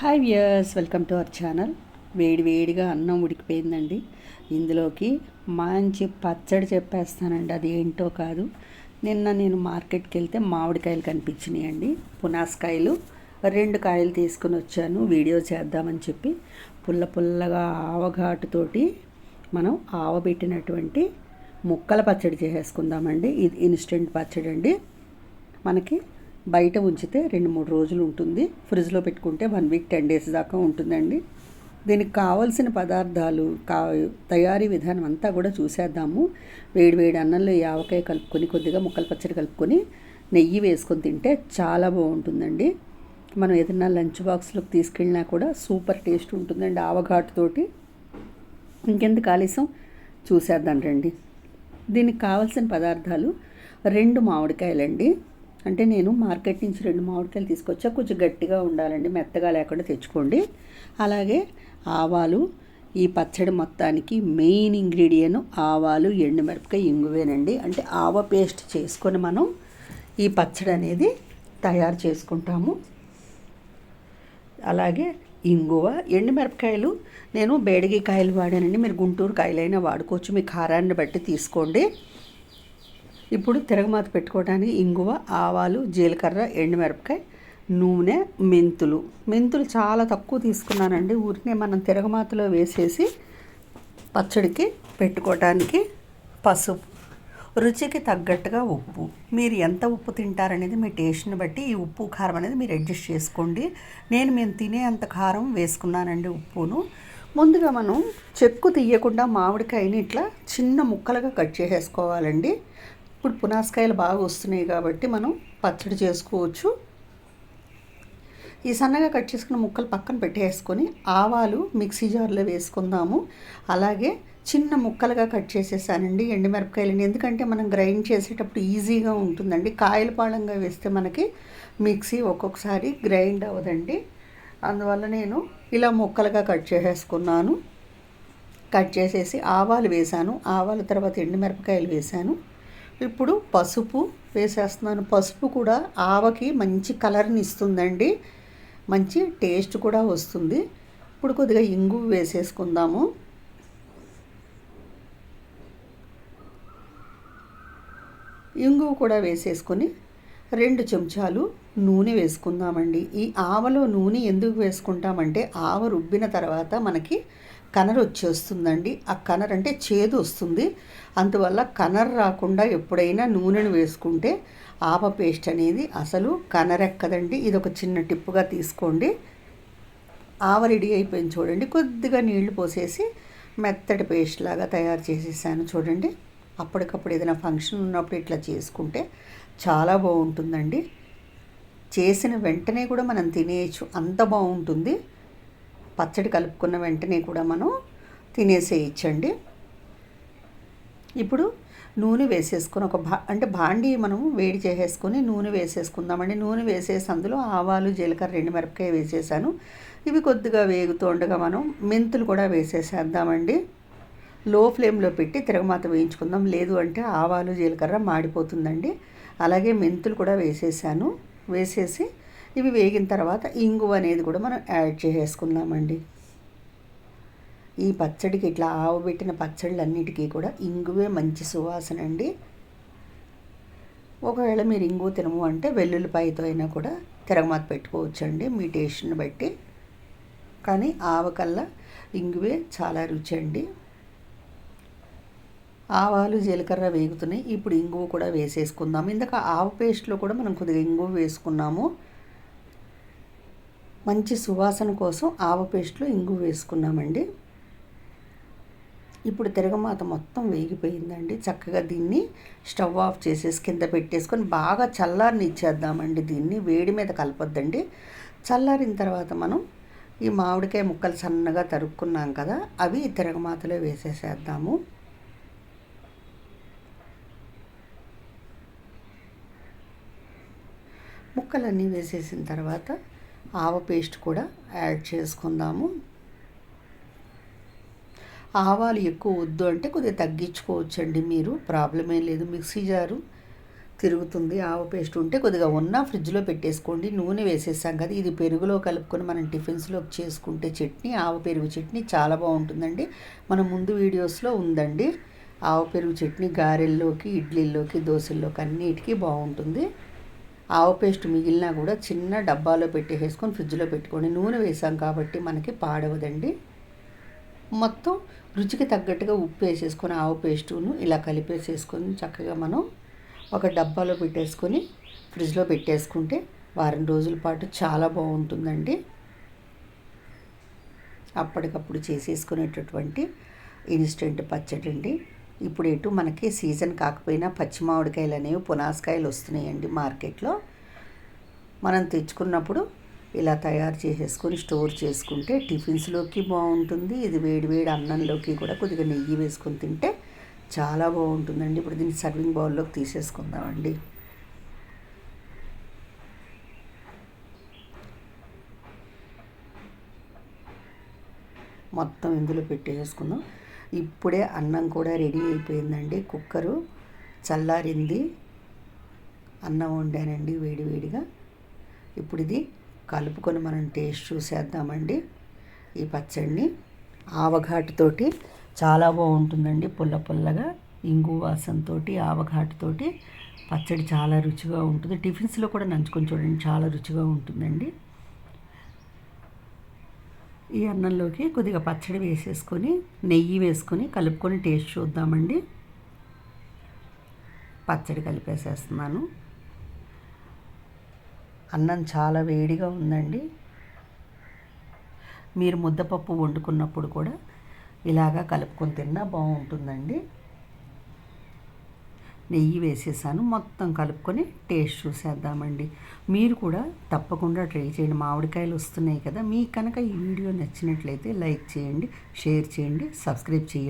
Hi viewers welcome to our channel వేడి వేడిగా అన్నం ఉడికిపోయిందండి. ఇందులోకి మంచి పచ్చడి చెప్పేస్తానండి. అది ఏంటో కాదు. నిన్న నేను మార్కెట్కి వెళ్తే మామిడికాయలు కనిపించినాయండి. పునాసకాయలు రెండు కాయలు తీసుకుని వచ్చాను. వీడియో చేద్దామని చెప్పి పుల్ల పుల్లగా ఆవఘాటుతోటి మనం ఆవబెట్టినటువంటి ముక్కల పచ్చడి చేసేసుకుందామండి. ఇది ఇన్స్టెంట్ పచ్చడి అండి మనకి బయట ఉంచితే రెండు మూడు రోజులు ఉంటుంది. ఫ్రిడ్జ్లో పెట్టుకుంటే వన్ వీక్ టెన్ డేస్ దాకా ఉంటుందండి. దీనికి కావలసిన పదార్థాలు కా తయారీ విధానం అంతా కూడా చూసేద్దాము. వేడి వేడి అన్నంలో ఈ ఆవకాయ కలుపుకొని కొద్దిగా ముక్కలు పచ్చడి కలుపుకొని నెయ్యి వేసుకొని తింటే చాలా బాగుంటుందండి. మనం ఏదైనా లంచ్ బాక్స్లోకి తీసుకెళ్ళినా కూడా సూపర్ టేస్ట్ ఉంటుందండి ఆవఘాటుతోటి. ఇంకెందుకు ఆలస్యం? చూసేద్దాం రండి. దీనికి కావాల్సిన పదార్థాలు రెండు మామిడికాయలండి. అంటే నేను మార్కెట్ నుంచి రెండు మామిడికాయలు తీసుకొచ్చా. కొంచెం గట్టిగా ఉండాలండి మెత్తగా లేకుండా తెచ్చుకోండి. అలాగే ఆవాలు ఈ పచ్చడి మొత్తానికి మెయిన్ ఇంగ్రీడియంట్ ఆవాలు ఎండుమిరపకాయ ఇంగువేనండి. అంటే ఆవ పేస్ట్ చేసుకొని మనం ఈ పచ్చడి అనేది తయారు చేసుకుంటాము. అలాగే ఇంగువ ఎండుమిరపకాయలు నేను బేడిగి కాయలు వాడానండి. మీరు గుంటూరు కాయలైనా వాడుకోవచ్చు. మీ కారాన్ని బట్టి తీసుకోండి. ఇప్పుడు తిరగమాత పెట్టుకోవడానికి ఇంగువ ఆవాలు జీలకర్ర ఎండుమిరపకాయ నూనె మెంతులు. మెంతులు చాలా తక్కువ తీసుకున్నానండి. ఊరినే మనం తిరగమాతలో వేసేసి పచ్చడికి పెట్టుకోవడానికి పసుపు. రుచికి తగ్గట్టుగా ఉప్పు. మీరు ఎంత ఉప్పు తింటారనేది మీ టేస్ట్ని బట్టి ఈ ఉప్పు కారం అనేది మీరు అడ్జస్ట్ చేసుకోండి. నేను మేము తినే అంత కారం వేసుకున్నానండి ఉప్పును. ముందుగా మనం చెక్కు తీయకుండా మామిడికాయని ఇట్లా చిన్న ముక్కలుగా కట్ చేసేసుకోవాలండి. ఇప్పుడు పునాసకాయలు బాగా వస్తున్నాయి కాబట్టి మనం పచ్చడి చేసుకోవచ్చు. ఈ సన్నగా కట్ చేసుకున్న ముక్కలు పక్కన పెట్టేసుకొని ఆవాలు మిక్సీ జార్లో వేసుకుందాము. అలాగే చిన్న ముక్కలుగా కట్ చేసేసానండి ఎండుమిరపకాయలని. ఎందుకంటే మనం గ్రైండ్ చేసేటప్పుడు ఈజీగా ఉంటుందండి. కాయల పాళంగా వేస్తే మనకి మిక్సీ ఒక్కొక్కసారి గ్రైండ్ అవ్వదండి. అందువల్ల నేను ఇలా ముక్కలుగా కట్ చేసేసుకున్నాను. కట్ చేసేసి ఆవాలు వేసాను. ఆవాల తర్వాత ఎండుమిరపకాయలు వేసాను. ఇప్పుడు పసుపు వేసేస్తున్నాను. పసుపు కూడా ఆవకి మంచి కలర్ని ఇస్తుందండి. మంచి టేస్ట్ కూడా వస్తుంది. ఇప్పుడు కొద్దిగా ఇంగు వేసేసుకుందాము. ఇంగు కూడా వేసేసుకొని రెండు చెంచాలు నూనె వేసుకుందామండి. ఈ ఆవలో నూనె ఎందుకు వేసుకుంటామంటే ఆవ రుబ్బిన తర్వాత మనకి కనర్ వచ్చేస్తుందండి. ఆ కనర్ అంటే చేదు వస్తుంది. అందువల్ల కనర్ రాకుండా ఎప్పుడైనా నూనెను వేసుకుంటే ఆవ పేస్ట్ అనేది అసలు కనరెక్కదండి ఇది ఒక చిన్న టిప్పుగా తీసుకోండి. ఆవ రెడీ అయిపోయింది చూడండి. కొద్దిగా నీళ్ళు పోసేసి మెత్తటి పేస్ట్ లాగా తయారు చేసేసాను చూడండి. అప్పటికప్పుడు ఏదైనా ఫంక్షన్ ఉన్నప్పుడు ఇట్లా చేసుకుంటే చాలా బాగుంటుందండి. చేసిన వెంటనే కూడా మనం తినేయచ్చు. అంత బాగుంటుంది. పచ్చడి కలుపుకున్న వెంటనే కూడా మనం తినేసేయచ్చండి ఇప్పుడు నూనె వేసేసుకొని ఒక భా అంటే బాండి మనం వేడి చేసేసుకొని నూనె వేసేసుకుందామండి. నూనె వేసేసి అందులో ఆవాలు జీలకర్ర రెండు మిరపకాయ వేసేసాను. ఇవి కొద్దిగా వేగుతూ ఉండగా మనం మెంతులు కూడా వేసేసేద్దామండి. లో ఫ్లేమ్లో పెట్టి తిరగమాత వేయించుకుందాం. లేదు అంటే ఆవాలు జీలకర్ర మాడిపోతుందండి. అలాగే మెంతులు కూడా వేసేసాను. వేసేసి ఇవి వేగిన తర్వాత ఇంగువ అనేది కూడా మనం యాడ్ చేసేసుకుందామండి. ఈ పచ్చడికి ఇట్లా ఆవబెట్టిన పచ్చళ్ళన్నిటికీ కూడా ఇంగువే మంచి సువాసన అండి ఒకవేళ మీరు ఇంగువ తినము అంటే వెల్లుల్లిపాయతో అయినా కూడా తిరగమాత పెట్టుకోవచ్చండి మీ టేస్ట్ని బట్టి. కానీ ఆవకల్లా ఇంగువే చాలా రుచి అండి ఆవాలు జీలకర్ర వేగుతున్నాయి. ఇప్పుడు ఇంగువ కూడా వేసేసుకుందాం. ఇందాక ఆవ పేస్ట్లో కూడా మనం కొద్దిగా ఇంగువ వేసుకున్నాము. మంచి సువాసన కోసం ఆవ పేస్ట్లో ఇంగు వేసుకున్నామండి. ఇప్పుడు తిరగమాత మొత్తం వేగిపోయిందండి. చక్కగా దీన్ని స్టవ్ ఆఫ్ చేసేసి కింద పెట్టేసుకొని బాగా చల్లారిని ఇచ్చేద్దామండి దీన్ని. వేడి మీద కలపొద్దండి. చల్లారిన తర్వాత మనం ఈ మామిడికాయ ముక్కలు సన్నగా తరుక్కున్నాం కదా అవి తిరగమాతలో వేసేసేద్దాము. ముక్కలన్నీ వేసేసిన తర్వాత ఆవ పేస్ట్ కూడా యాడ్ చేసుకుందాము. ఆవాలు ఎక్కువ వద్దు అంటే కొద్దిగా తగ్గించుకోవచ్చండి మీరు. ప్రాబ్లం ఏం లేదు. మిక్సీ జారు తిరుగుతుంది. ఆవ పేస్ట్ ఉంటే కొద్దిగా ఉన్న ఫ్రిడ్జ్లో పెట్టేసుకోండి. నూనె వేసేసాం కదా ఇది పెరుగులో కలుపుకొని మనం టిఫిన్స్లోకి చేసుకుంటే చట్నీ ఆవ పెరుగు చట్నీ చాలా బాగుంటుందండి. మన ముందు వీడియోస్లో ఉందండి. ఆవ పెరుగు చట్నీ గారెల్లోకి ఇడ్లీల్లోకి దోశల్లోకి అన్నిటికీ బాగుంటుంది. ఆవు పేస్ట్ మిగిలినా కూడా చిన్న డబ్బాలో పెట్టేసుకొని ఫ్రిడ్జ్లో పెట్టుకొని నూనె వేసాం కాబట్టి మనకి పాడవదండి. మొత్తం రుచికి తగ్గట్టుగా ఉప్పు వేసేసుకొని ఆవు పేస్టును ఇలా కలిపేసేసుకొని చక్కగా మనం ఒక డబ్బాలో పెట్టేసుకొని ఫ్రిడ్జ్లో పెట్టేసుకుంటే వారం రోజుల పాటు చాలా బాగుంటుందండి. అప్పటికప్పుడు చేసేసుకునేటటువంటి ఇన్స్టెంట్ పచ్చడి అండి ఇప్పుడు ఎటు మనకి సీజన్ కాకపోయినా పచ్చి మామిడికాయలు అనేవి పునాసకాయలు వస్తున్నాయండి మార్కెట్లో. మనం తెచ్చుకున్నప్పుడు ఇలా తయారు చేసేసుకొని స్టోర్ చేసుకుంటే టిఫిన్స్లోకి బాగుంటుంది. ఇది వేడి వేడి అన్నంలోకి కూడా కొద్దిగా నెయ్యి వేసుకొని తింటే చాలా బాగుంటుందండి. ఇప్పుడు దీన్ని సర్వింగ్ బౌల్లోకి తీసేసుకుందామండి. మొత్తం ఇందులో పెట్టేసుకుందాం. ఇప్పుడే అన్నం కూడా రెడీ అయిపోయిందండి. కుక్కరు చల్లారింది. అన్నం వండానండి వేడివేడిగా ఇప్పుడు ఇది కలుపుకొని మనం టేస్ట్ చూసేద్దామండి. ఈ పచ్చడిని ఆవఘాటుతోటి చాలా బాగుంటుందండి. పుల్ల పుల్లగా ఇంగు వాసనతో ఆవఘాటుతోటి పచ్చడి చాలా రుచిగా ఉంటుంది. టిఫిన్స్లో కూడా నంచుకొని చూడండి చాలా రుచిగా ఉంటుందండి. ఈ అన్నంలోకి కొద్దిగా పచ్చడి వేసేసుకొని నెయ్యి వేసుకొని కలుపుకొని టేస్ట్ చూద్దామండి. పచ్చడి కలిపేసేస్తున్నాను. అన్నం చాలా వేడిగా ఉందండి. మీరు ముద్దపప్పు వండుకున్నప్పుడు కూడా ఇలాగా కలుపుకొని తిన్నా బాగుంటుందండి. నెయ్యి వేసేసాను. మొత్తం కలుపుకొని టేస్ట్ చూసేద్దామండి. మీరు కూడా తప్పకుండా ట్రై చేయండి. మామిడికాయలు వస్తున్నాయి కదా మీకు కనుక ఈ వీడియో నచ్చినట్లయితే లైక్ చేయండి షేర్ చేయండి సబ్స్క్రైబ్ చేయండి.